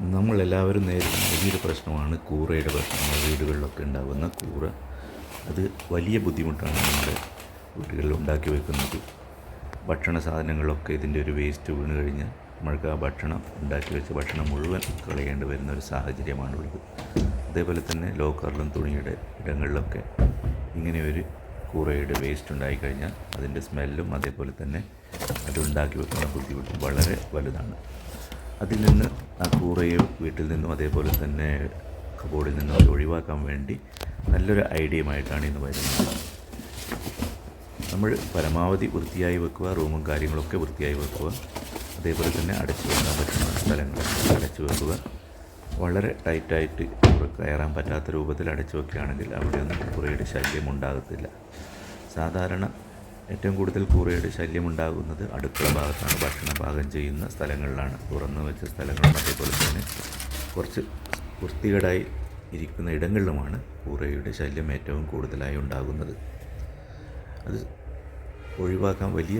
നമ്മളെല്ലാവരും നേരിടുന്ന വലിയൊരു പ്രശ്നമാണ് കൂറയുടെ പ്രശ്നം. വീടുകളിലൊക്കെ ഉണ്ടാകുന്ന കൂറ. അത് വലിയ ബുദ്ധിമുട്ടാണ് നമ്മുടെ വീടുകളിൽ ഉണ്ടാക്കി വെക്കുന്നത്. ഭക്ഷണ സാധനങ്ങളൊക്കെ ഇതിന്റെ ഒരു വേസ്റ്റ് വീണ് കഴിഞ്ഞാൽ നമ്മൾക്ക് ആ ഭക്ഷണം ഉണ്ടാക്കി വെച്ച ഭക്ഷണം മുഴുവൻ കളയേണ്ടി വരുന്ന ഒരു സാഹചര്യമാണുള്ളത്. അതേപോലെ തന്നെ ലോക്കറിലും തുണിയുടെ ഇടങ്ങളിലൊക്കെ ഇങ്ങനെ ഒരു കൂറയുടെ വേസ്റ്റ് ഉണ്ടായിക്കഴിഞ്ഞാൽ അതിന്റെ സ്മെല്ലും അതേപോലെ തന്നെ അതുണ്ടാക്കി വെക്കുന്ന ബുദ്ധിമുട്ടും വളരെ വലുതാണ്. അതിൽ നിന്ന് ആ കൂറയോ വീട്ടിൽ നിന്നും അതേപോലെ തന്നെ കബോർഡിൽ നിന്നും അത് ഒഴിവാക്കാൻ വേണ്ടി നല്ലൊരു ഐഡിയയുമായിട്ടാണ് ഇന്ന് വരുന്നത്. നമ്മൾ പരമാവധി വൃത്തിയായി വെക്കുക റൂമും കാര്യങ്ങളൊക്കെ വൃത്തിയായി വെക്കുക അതേപോലെ തന്നെ അടച്ചു വെക്കാൻ പറ്റുന്ന സ്ഥലങ്ങൾ അടച്ചു വെക്കുക. വളരെ ടൈറ്റായിട്ട് കയറാൻ പറ്റാത്ത രൂപത്തിൽ അടച്ചു വെക്കുകയാണെങ്കിൽ അവിടെയൊന്നും കുറേയുടെ ശല്യം ഉണ്ടാകത്തില്ല. സാധാരണ ഏറ്റവും കൂടുതൽ കൂറയുടെ ശല്യം ഉണ്ടാകുന്നത് അടുക്കള ഭാഗത്താണ്. ഭക്ഷണം പാകം ചെയ്യുന്ന സ്ഥലങ്ങളിലാണ്. തുറന്നു വെച്ച സ്ഥലങ്ങളും അതേപോലെ തന്നെ കുറച്ച് വൃത്തികേടായി ഇരിക്കുന്ന ഇടങ്ങളിലുമാണ് കൂറയുടെ ശല്യം ഏറ്റവും കൂടുതലായി ഉണ്ടാകുന്നത്. അത് ഒഴിവാക്കാൻ വലിയ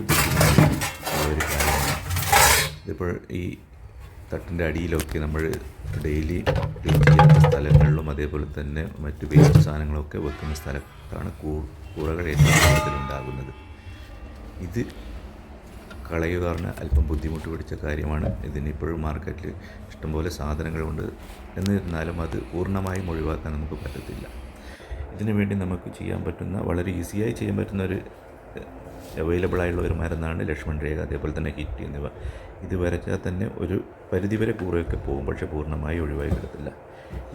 ഒരു കാര്യമാണ്. ഇതിപ്പോൾ ഈ തട്ടിന്റെ അടിയിലൊക്കെ നമ്മൾ ഡെയിലി ക്ലീൻ ചെയ്യാത്ത സ്ഥലങ്ങളിലും അതേപോലെ തന്നെ മറ്റ് വേസ്റ്റ് സാധനങ്ങളൊക്കെ വെക്കുന്ന സ്ഥലത്താണ് കൂറകൾ ഏറ്റവും കൂടുതൽ ഉണ്ടാകുന്നത്. ഇത് കളയുക പറഞ്ഞാൽ അല്പം ബുദ്ധിമുട്ട് പിടിച്ച കാര്യമാണ്. ഇതിനിപ്പോഴും മാർക്കറ്റിൽ ഇഷ്ടംപോലെ സാധനങ്ങളുണ്ട്. എന്നിരുന്നാലും അത് പൂർണമായും ഒഴിവാക്കാൻ നമുക്ക് പറ്റത്തില്ല. ഇതിനു വേണ്ടി നമുക്ക് ചെയ്യാൻ പറ്റുന്ന വളരെ ഈസിയായി ചെയ്യാൻ പറ്റുന്ന ഒരു അവൈലബിൾ ആയിട്ടുള്ള ഒരു മരുന്നാണ് ലക്ഷ്മൺ രേഖ അതേപോലെ തന്നെ ഹിറ്റ് എന്നിവ. ഇത് വരച്ചാൽ തന്നെ ഒരു പരിധിവരെ കൂറയൊക്കെ പോകും പക്ഷേ പൂർണമായി ഒഴിവായി കിടത്തില്ല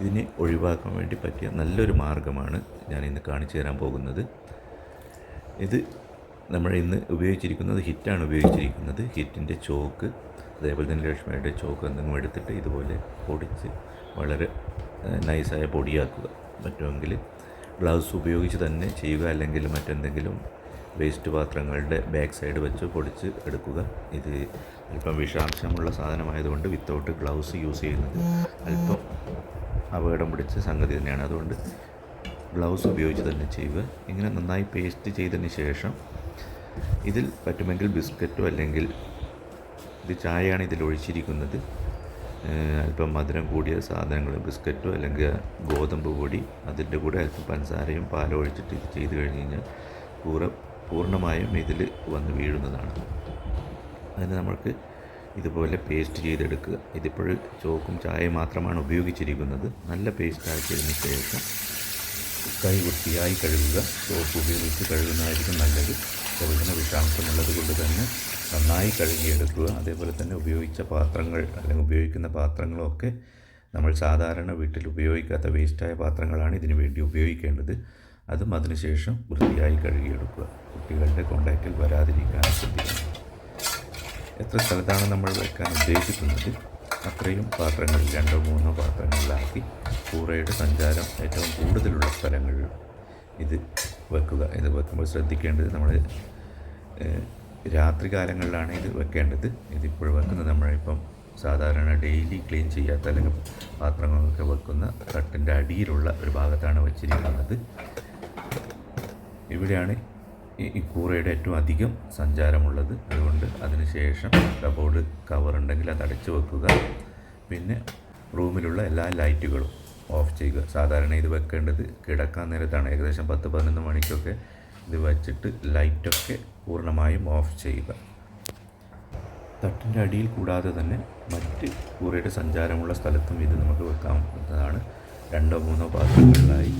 ഇതിനെ ഒഴിവാക്കാൻ വേണ്ടി പറ്റിയ നല്ലൊരു മാർഗമാണ് ഞാൻ ഇന്ന് കാണിച്ചു തരാൻ പോകുന്നത്. ഇത് നമ്മൾ ഇന്ന് ഉപയോഗിച്ചിരിക്കുന്നത് ഹിറ്റാണ് ഉപയോഗിച്ചിരിക്കുന്നത്. ഹിറ്റിന്റെ ചോക്ക് അതേപോലെ തന്നെ ലക്ഷ്മിയുടെ ചോക്ക് എന്തെങ്കിലും എടുത്തിട്ട് ഇതുപോലെ പൊടിച്ച് വളരെ നൈസായ പൊടിയാക്കുക. പറ്റുമെങ്കിൽ ഗ്ലൗസ് ഉപയോഗിച്ച് തന്നെ ചെയ്യുക അല്ലെങ്കിൽ മറ്റെന്തെങ്കിലും വേസ്റ്റ് പാത്രങ്ങളുടെ ബാക്ക് സൈഡ് വെച്ച് പൊടിച്ച് എടുക്കുക. ഇത് അല്പം വിഷാംശമുള്ള സാധനമായതുകൊണ്ട് വിത്തൗട്ട് ഗ്ലൗസ് യൂസ് ചെയ്യുന്നത് അല്പം അപകടം പിടിച്ച സംഗതി തന്നെയാണ്. അതുകൊണ്ട് ഗ്ലൗസ് ഉപയോഗിച്ച് തന്നെ ചെയ്യുക. ഇങ്ങനെ നന്നായി പേസ്റ്റ് ചെയ്തതിന് ശേഷം ഇതിൽ പറ്റുമെങ്കിൽ ബിസ്ക്കറ്റോ അല്ലെങ്കിൽ ഇത് ചായയാണ് ഇതിൽ ഒഴിച്ചിരിക്കുന്നത്. അല്പം മധുരം കൂടിയ സാധനങ്ങൾ ബിസ്ക്കറ്റോ അല്ലെങ്കിൽ ഗോതമ്പ് പൊടി അതിന്റെ കൂടെ അല്പം പഞ്ചസാരയും പാലും ഒഴിച്ചിട്ട് ഇത് ചെയ്ത് കഴിഞ്ഞ് കഴിഞ്ഞാൽ കൂറ പൂർണമായും ഇതിൽ വന്ന് വീഴുന്നതാണ്. അതിന് നമ്മൾക്ക് ഇതുപോലെ പേസ്റ്റ് ചെയ്തെടുക്കുക. ഇതിപ്പോൾ ചോക്കും ചായയും മാത്രമാണ് ഉപയോഗിച്ചിരിക്കുന്നത്. നല്ല പേസ്റ്റ് ആക്കിയതിന് ശേഷം കൈ വൃത്തിയായി കഴുകുക. സോപ്പ് ഉപയോഗിച്ച് കഴുകുന്നതായിരിക്കും നല്ലത്. ചെറുതിന് വിഷാംശമുള്ളത് കൊണ്ട് തന്നെ നന്നായി കഴുകിയെടുക്കുക. അതേപോലെ തന്നെ ഉപയോഗിച്ച പാത്രങ്ങൾ അല്ലെങ്കിൽ ഉപയോഗിക്കുന്ന പാത്രങ്ങളൊക്കെ നമ്മൾ സാധാരണ വീട്ടിൽ ഉപയോഗിക്കാത്ത വേസ്റ്റായ പാത്രങ്ങളാണ് ഇതിനു വേണ്ടി ഉപയോഗിക്കേണ്ടത്. അതും അതിനുശേഷം വൃത്തിയായി കഴുകിയെടുക്കുക. കുട്ടികളുടെ കോണ്ടാക്റ്റിൽ വരാതിരിക്കാൻ ശ്രദ്ധിക്കണം. എത്ര സ്ഥലത്താണ് നമ്മൾ വെക്കാൻ ഉദ്ദേശിക്കുന്നത്? അത്രയും പാത്രങ്ങളിൽ രണ്ടോ മൂന്നോ പാത്രങ്ങളിലാക്കി കൂറയുടെ സഞ്ചാരം ഏറ്റവും കൂടുതലുള്ള സ്ഥലങ്ങളിൽ. ഇത് വെക്കുക. ഇത് വെക്കുമ്പോൾ ശ്രദ്ധിക്കേണ്ടത് നമ്മൾ രാത്രി കാലങ്ങളിലാണ് ഇത് വെക്കേണ്ടത്. ഇതിപ്പോൾ വെക്കുന്നത് നമ്മളിപ്പം സാധാരണ ഡെയിലി ക്ലീൻ ചെയ്യാത്ത അല്ലെങ്കിൽ പാത്രങ്ങളൊക്കെ വെക്കുന്ന തട്ടിന്റെ അടിയിലുള്ള ഒരു ഭാഗത്താണ് വെച്ചിരിക്കുന്നത്. ഇവിടെയാണ് ഈ കൂറയുടെ ഏറ്റവും അധികം സഞ്ചാരമുള്ളത്. അതുകൊണ്ട് അതിനുശേഷം കബോർഡ് കവർ ഉണ്ടെങ്കിൽ അത് അടച്ചു വെക്കുക. പിന്നെ റൂമിലുള്ള എല്ലാ ലൈറ്റുകളും ഓഫ് ചെയ്യുക. സാധാരണ ഇത് വെക്കേണ്ടത് കിടക്കാൻ നേരത്താണ്. ഏകദേശം പത്ത് പതിനൊന്ന് മണിക്കൊക്കെ ഇത് വെച്ചിട്ട് ലൈറ്റൊക്കെ പൂർണമായും ഓഫ് ചെയ്യുക. തട്ടിന്റെ അടിയിൽ കൂടാതെ തന്നെ മറ്റ് കൂറയുടെ സഞ്ചാരമുള്ള സ്ഥലത്തും ഇത് നമുക്ക് വെക്കാവുന്നതാണ്. രണ്ടോ മൂന്നോ പാത്രങ്ങളിലായി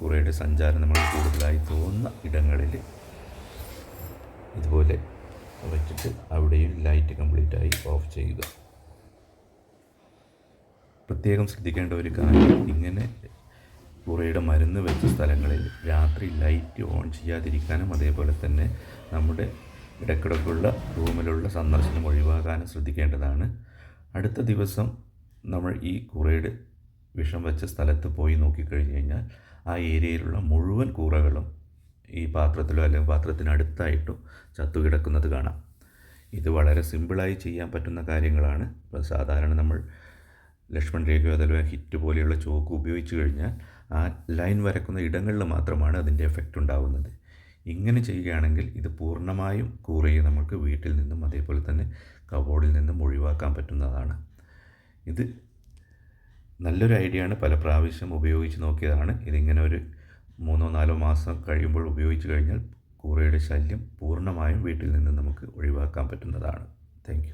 കുറേയുടെ സഞ്ചാരം നമ്മൾ കൂടുതലായി തോന്നുന്ന ഇടങ്ങളിൽ ഇതുപോലെ വെച്ചിട്ട് അവിടെയും ലൈറ്റ് കംപ്ലീറ്റായി ഓഫ് ചെയ്യുക. പ്രത്യേകം ശ്രദ്ധിക്കേണ്ട ഒരു കാര്യം ഇങ്ങനെ പുറയുടെ മരുന്ന് വെച്ച സ്ഥലങ്ങളിൽ രാത്രി ലൈറ്റ് ഓൺ ചെയ്യാതിരിക്കാനും അതേപോലെ തന്നെ നമ്മുടെ ഇടക്കിടക്കുള്ള റൂമിലുള്ള സന്ദർശനം ഒഴിവാക്കാനും ശ്രദ്ധിക്കേണ്ടതാണ്. അടുത്ത ദിവസം നമ്മൾ ഈ കുറയുടെ വിഷം വെച്ച സ്ഥലത്ത് പോയി നോക്കിക്കഴിഞ്ഞ് കഴിഞ്ഞാൽ ആ ഏരിയയിലുള്ള മുഴുവൻ കൂറകളും ഈ പാത്രത്തിലോ അല്ലെങ്കിൽ പാത്രത്തിനടുത്തായിട്ടോ ചത്തുകിടക്കുന്നത് കാണാം. ഇത് വളരെ സിമ്പിളായി ചെയ്യാൻ പറ്റുന്ന കാര്യങ്ങളാണ്. ഇപ്പോൾ സാധാരണ നമ്മൾ ലക്ഷ്മൺ രേഖയോ അതല്ല ഹിറ്റ് പോലെയുള്ള ചോക്ക് ഉപയോഗിച്ച് കഴിഞ്ഞാൽ ആ ലൈൻ വരക്കുന്ന ഇടങ്ങളിൽ മാത്രമാണ് അതിന്റെ എഫക്റ്റ് ഉണ്ടാകുന്നത് ഇങ്ങനെ ചെയ്യുകയാണെങ്കിൽ ഇത് പൂർണമായും കൂറയെ നമുക്ക് വീട്ടിൽ നിന്നും അതേപോലെ തന്നെ കബോർഡിൽ നിന്നും ഒഴിവാക്കാൻ പറ്റുന്നതാണ്. ഇത് നല്ലൊരു ഐഡിയ ആണ്. പല പ്രാവശ്യം ഉപയോഗിച്ച് നോക്കിയതാണ്. ഇതിങ്ങനെ ഒരു മൂന്നോ നാലോ മാസം കഴിയുമ്പോൾ ഉപയോഗിച്ച് കഴിഞ്ഞാൽ കൂറയുടെ ശല്യം പൂർണമായും വീട്ടിൽ നിന്ന് നമുക്ക് ഒഴിവാക്കാൻ പറ്റുന്നതാണ്. താങ്ക്